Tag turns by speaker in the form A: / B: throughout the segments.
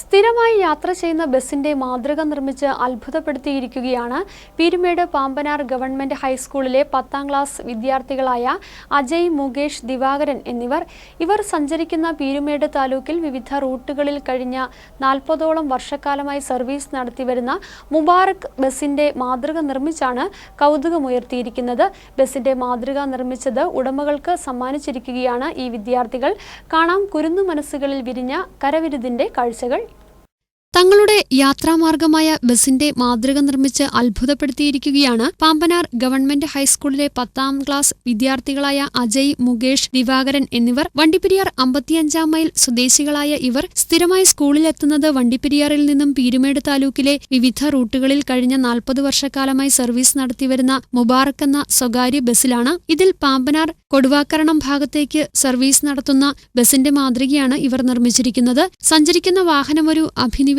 A: സ്ഥിരമായി യാത്ര ചെയ്യുന്ന ബസിന്റെ മാതൃക നിർമ്മിച്ച് അത്ഭുതപ്പെടുത്തിയിരിക്കുകയാണ്. പീരുമേട് പാമ്പനാർ ഗവൺമെന്റ് ഹൈസ്കൂളിലെ പത്താം ക്ലാസ് വിദ്യാർത്ഥികളായ അജയ് മുകേഷ് ദിവാകരൻ എന്നിവർ ഇവർ സഞ്ചരിക്കുന്ന പീരുമേട് താലൂക്കിൽ വിവിധ റൂട്ടുകളിൽ കഴിഞ്ഞ നാൽപ്പതോളം വർഷക്കാലമായി സർവീസ് നടത്തിവരുന്ന മുബാറക് ബസിന്റെ മാതൃക നിർമ്മിച്ചാണ് കൗതുകമുയർത്തിയിരിക്കുന്നത്. ബസിന്റെ മാതൃക നിർമ്മിച്ചത് ഉടമകൾക്ക് സമ്മാനിച്ചിരിക്കുകയാണ് ഈ വിദ്യാർത്ഥികൾ. കാണാം കുരുന്നു മനസ്സുകളിൽ വിരിഞ്ഞ കരവിരുതിന്റെ കാഴ്ചകൾ. തങ്ങളുടെ യാത്രാമാർഗമായ ബസിന്റെ മാതൃക നിർമ്മിച്ച് അത്ഭുതപ്പെടുത്തിയിരിക്കുകയാണ് പാമ്പനാർ ഗവൺമെന്റ് ഹൈസ്കൂളിലെ പത്താം ക്ലാസ് വിദ്യാർത്ഥികളായ അജയ് മുകേഷ് ദിവാകരൻ എന്നിവർ വണ്ടിപ്പെരിയാർ അമ്പത്തിയഞ്ചാം മൈൽ സ്വദേശികളായ ഇവർ സ്ഥിരമായി സ്കൂളിലെത്തുന്നത് വണ്ടിപ്പെരിയാറിൽ നിന്നും പീരുമേട് താലൂക്കിലെ വിവിധ റൂട്ടുകളിൽ കഴിഞ്ഞ നാൽപ്പത് വർഷക്കാലമായി സർവീസ് നടത്തിവരുന്ന മുബാറക് എന്ന സ്വകാര്യ ബസ്സിലാണ്. ഇതിൽ പാമ്പനാർ കൊടുവാക്കരണം ഭാഗത്തേക്ക് സർവീസ് നടത്തുന്ന ബസിന്റെ മാതൃകയാണ് ഇവർ നിർമ്മിച്ചിരിക്കുന്നത്. സഞ്ചരിക്കുന്ന വാഹനമൊരു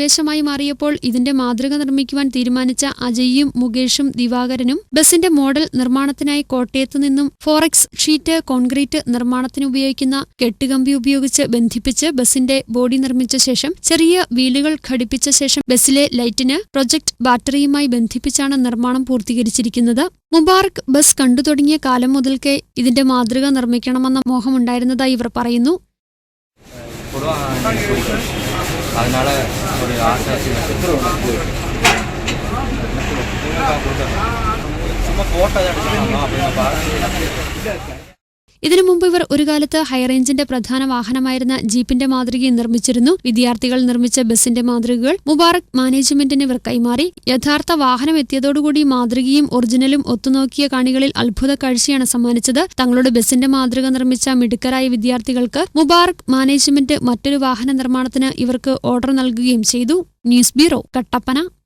A: പ്രദേശമായി മാറിയപ്പോൾ ഇതിന്റെ മാതൃക നിർമ്മിക്കുവാൻ തീരുമാനിച്ച അജയ്യും മുകേഷും ദിവാകരനും ബസിന്റെ മോഡൽ നിർമ്മാണത്തിനായി കോട്ടയത്തു നിന്നും ഫോറക്സ് ഷീറ്റ് കോൺക്രീറ്റ് നിർമ്മാണത്തിന് ഉപയോഗിക്കുന്ന കെട്ടുകമ്പി ഉപയോഗിച്ച് ബന്ധിപ്പിച്ച് ബസിന്റെ ബോഡി നിർമ്മിച്ച ശേഷം ചെറിയ വീലുകൾ ഘടിപ്പിച്ച ശേഷം ബസ്സിലെ ലൈറ്റിന് പ്രൊജക്ട് ബാറ്ററിയുമായി ബന്ധിപ്പിച്ചാണ് നിർമ്മാണം പൂർത്തീകരിച്ചിരിക്കുന്നത്. മുബാറക് ബസ് കണ്ടു തുടങ്ങിയ കാലം മുതൽക്കേ ഇതിന്റെ മാതൃക നിർമ്മിക്കണമെന്ന മോഹമുണ്ടായിരുന്നതായി ഇവർ പറയുന്നു.
B: அதனால் ஒரு ஆசை சும்மா ஃபோட்டோ தான் எடுத்துக்கலாம் அப்படின்னு பார்த்து
A: ഇതിനു മുമ്പ് ഇവർ ഒരു കാലത്ത് ഹൈറേഞ്ചിന്റെ പ്രധാന വാഹനമായിരുന്ന ജീപ്പിന്റെ മാതൃകയും നിർമ്മിച്ചിരുന്നു. വിദ്യാർത്ഥികൾ നിർമ്മിച്ച ബസിന്റെ മാതൃകകൾ മുബാറക് മാനേജ്മെന്റിന് ഇവർ കൈമാറി. യഥാർത്ഥ വാഹനം എത്തിയതോടുകൂടി മാതൃകയും ഒറിജിനലും ഒത്തുനോക്കിയ കാണികളിൽ അത്ഭുത കാഴ്ചയാണ് സമ്മാനിച്ചത്. തങ്ങളുടെ ബസിന്റെ മാതൃക നിർമ്മിച്ച മിടുക്കരായ വിദ്യാർത്ഥികൾക്ക് മുബാറക് മാനേജ്മെന്റ് മറ്റൊരു വാഹന നിർമ്മാണത്തിന് ഇവർക്ക് ഓർഡർ നൽകുകയും ചെയ്തു. News bureau Kattappana.